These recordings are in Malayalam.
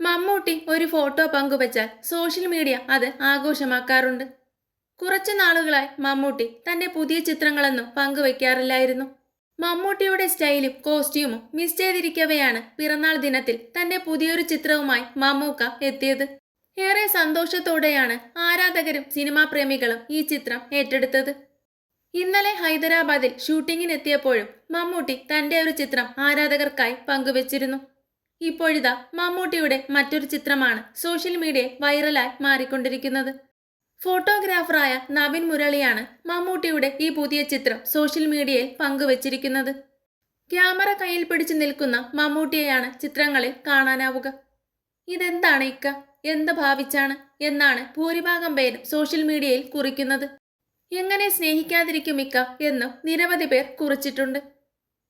മമ്മൂട്ടി ഒരു ഫോട്ടോ പങ്കുവച്ചാൽ സോഷ്യൽ മീഡിയ അത് ആഘോഷമാക്കാറുണ്ട്. കുറച്ചു നാളുകളായി മമ്മൂട്ടി തന്റെ പുതിയ ചിത്രങ്ങളൊന്നും പങ്കുവെക്കാറില്ലായിരുന്നു. മമ്മൂട്ടിയുടെ സ്റ്റൈലും കോസ്റ്റ്യൂമും മിസ് ചെയ്തിരിക്കവെയാണ് പിറന്നാൾ ദിനത്തിൽ തന്റെ പുതിയൊരു ചിത്രവുമായി മമ്മൂക്ക എത്തിയത്. ഏറെ സന്തോഷത്തോടെയാണ് ആരാധകരും സിനിമാ പ്രേമികളും ഈ ചിത്രം ഏറ്റെടുത്തത്. ഇന്നലെ ഹൈദരാബാദിൽ ഷൂട്ടിങ്ങിനെത്തിയപ്പോഴും മമ്മൂട്ടി തന്റെ ഒരു ചിത്രം ആരാധകർക്കായി പങ്കുവച്ചിരുന്നു. ഇപ്പോഴിതാ മമ്മൂട്ടിയുടെ മറ്റൊരു ചിത്രമാണ് സോഷ്യൽ മീഡിയയിൽ വൈറലായി മാറിക്കൊണ്ടിരിക്കുന്നത്. ഫോട്ടോഗ്രാഫറായ നവീൻ മുരളിയാണ് മമ്മൂട്ടിയുടെ ഈ പുതിയ ചിത്രം സോഷ്യൽ മീഡിയയിൽ പങ്കുവച്ചിരിക്കുന്നത്. ക്യാമറ കയ്യിൽ പിടിച്ചു നിൽക്കുന്ന മമ്മൂട്ടിയെയാണ് ചിത്രങ്ങളിൽ കാണാനാവുക. ഇതെന്താണ് ഇക്ക? എന്ത് ഭാവിച്ചാണ്? എന്നാണ് ഭൂരിഭാഗം പേരും സോഷ്യൽ മീഡിയയിൽ കുറിക്കുന്നത്. എങ്ങനെ സ്നേഹിക്കാതിരിക്കും ഇക്ക എന്നും നിരവധി പേർ കുറിച്ചിട്ടുണ്ട്.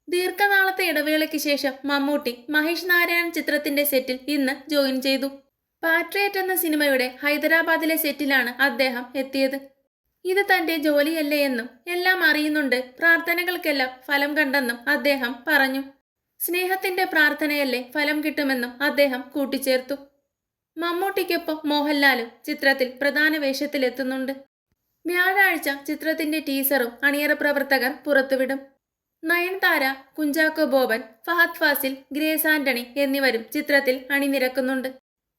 ദീർഘനാളത്തെ ഇടവേളയ്ക്ക് ശേഷം മമ്മൂട്ടി മഹേഷ് നാരായണൻ ചിത്രത്തിന്റെ സെറ്റിൽ ഇന്ന് ജോയിൻ ചെയ്തു. പാട്രിയറ്റ് എന്ന സിനിമയുടെ ഹൈദരാബാദിലെ സെറ്റിലാണ് അദ്ദേഹം എത്തിയത്. ഇത് തന്റെ ജോലിയല്ലേ എന്നും എല്ലാം അറിയുന്നുണ്ട് പ്രാർത്ഥനകൾക്കെല്ലാം ഫലം കണ്ടെന്നും അദ്ദേഹം പറഞ്ഞു. സ്നേഹത്തിന്റെ പ്രാർത്ഥനയല്ലേ ഫലം കിട്ടുമെന്നും അദ്ദേഹം കൂട്ടിച്ചേർത്തു. മമ്മൂട്ടിക്കൊപ്പം മോഹൻലാലും ചിത്രത്തിൽ പ്രധാന വേഷത്തിലെത്തുന്നുണ്ട്. വ്യാഴാഴ്ച ചിത്രത്തിന്റെ ടീസറും അണിയറ പ്രവർത്തകർ പുറത്തുവിടും. നയൻതാര കുഞ്ചാക്കോ ബോബൻ ഫഹദ് ഫാസിൽ ഗ്രേസ് ആന്റണി എന്നിവരും ചിത്രത്തിൽ അണിനിരക്കുന്നുണ്ട്.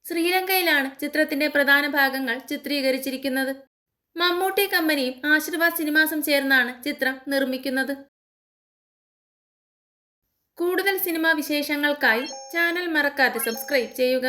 ശ്രീലങ്കയിലാണ് ചിത്രത്തിന്റെ പ്രധാന ഭാഗങ്ങൾ ചിത്രീകരിച്ചിരിക്കുന്നത്. മമ്മൂട്ടി കമ്പനിയും ആശീർവാദ് സിനിമാസും ചേർന്നാണ് ചിത്രം നിർമ്മിക്കുന്നത്. കൂടുതൽ സിനിമാ വിശേഷങ്ങൾക്കായി ചാനൽ മറക്കാതെ സബ്സ്ക്രൈബ് ചെയ്യുക.